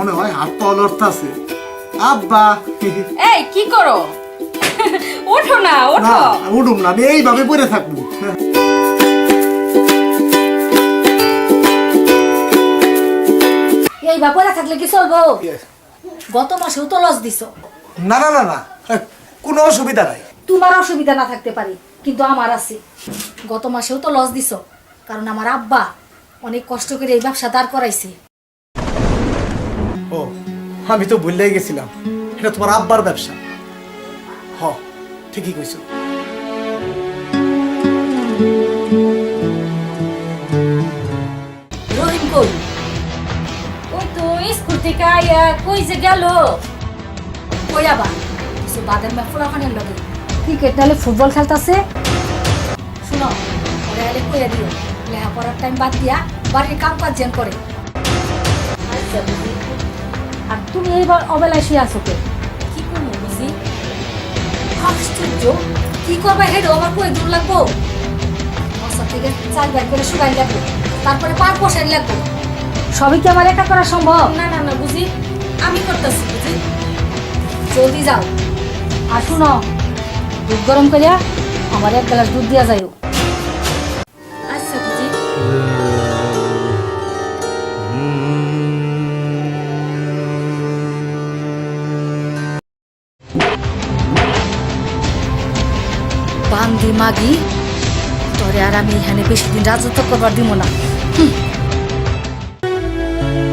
মনে হয় হাত পা লড়তাছে। আব্বা! এই কি করো? ওঠো না ওঠো। উঠুম না আমি এইভাবে পড়ে থাকব। এই বাপরা থাকলে কি চলবো? গত মাসেও তো লস দিছ। না না না না কোনো অসুবিধা নাই। তোমার অসুবিধা না থাকতে পারে কিন্তু আমার আছে। গত মাসেও তো লস দিছ কারণ আমার আব্বা অনেক কষ্ট করে এই ব্যবসা দাঁড় করাইছে। ও আমি তো ভুলেই গেছিলাম। এটা তোমার আব্বার ব্যবসা। হ ঠিকই কইছো। রহিম কই? ওই তো স্কুল থেকে আইয়া কই যে গেল? কই আবার? কিছু বাদের ম্যাচ ফোলাখানের লগে। ক্রিকেট নাহলে ফুটবল খেলতাছে? শুনো ওরা এলে কইয়া দিও লেখাপড়ার টাইম বাদ দিয়া বাড়ির কাম কাজ যেন করে। এইবার অবেলায় শুয়ে আছো কে? কি করব বুঝি? আশ্চর্য! কি করবে হেড? আমার কই দূর লাগবো? মশা থেকে চাল ব্যাগ করে শুকাই লাগবো। তারপরে পার বসাই লাগবো। সবই কি আমার একা করা সম্ভব? না না না বুঝি? আমি করতেছি বুঝি? জলদি যাও। আর শুনো দুধ গরম করিয়া আমার এক গ্লাস দুধ দিয়া যাইও। বান্দি মাগি? তোরে আর আমি এখানে বেশি দিন রাজত্ব করবার দিব না। হুম,